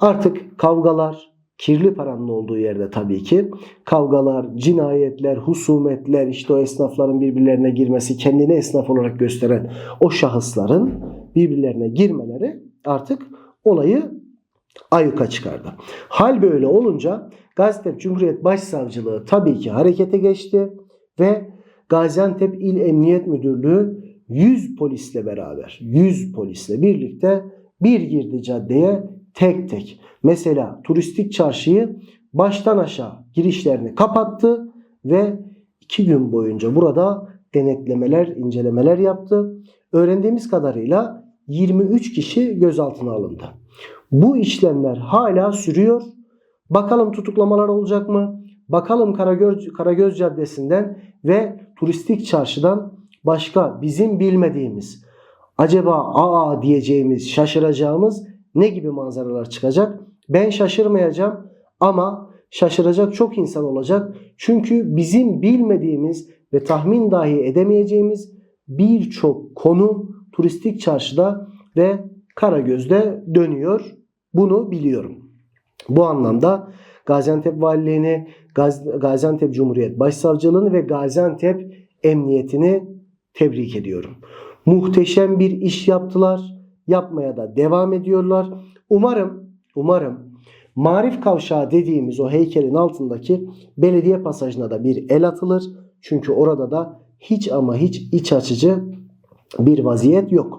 Artık kavgalar, kirli paranın olduğu yerde tabii ki kavgalar, cinayetler, husumetler, işte o esnafların birbirlerine girmesi, kendini esnaf olarak gösteren o şahısların birbirlerine girmeleri artık olayı ayyuka çıkardı. Hal böyle olunca Gaziantep Cumhuriyet Başsavcılığı tabii ki harekete geçti ve Gaziantep İl Emniyet Müdürlüğü 100 polisle beraber 100 polisle birlikte bir girdi caddeye tek tek. Mesela turistik çarşıyı baştan aşağı girişlerini kapattı ve iki gün boyunca burada denetlemeler, incelemeler yaptı. Öğrendiğimiz kadarıyla 23 kişi gözaltına alındı. Bu işlemler hala sürüyor. Bakalım tutuklamalar olacak mı? Bakalım Karagöz, Karagöz Caddesi'nden ve turistik çarşıdan başka bizim bilmediğimiz acaba aa diyeceğimiz, şaşıracağımız ne gibi manzaralar çıkacak? Ben şaşırmayacağım ama şaşıracak çok insan olacak. Çünkü bizim bilmediğimiz ve tahmin dahi edemeyeceğimiz birçok konu turistik çarşıda ve Karagöz'de dönüyor. Bunu biliyorum. Bu anlamda Gaziantep Valiliğini, Gaz- Gaziantep Cumhuriyet Başsavcılığını ve Gaziantep Emniyetini tebrik ediyorum. Muhteşem bir iş yaptılar. Yapmaya da devam ediyorlar. Umarım, umarım Marif Kavşağı dediğimiz o heykelin altındaki belediye pasajına da bir el atılır. Çünkü orada da hiç ama hiç iç açıcı bir vaziyet yok.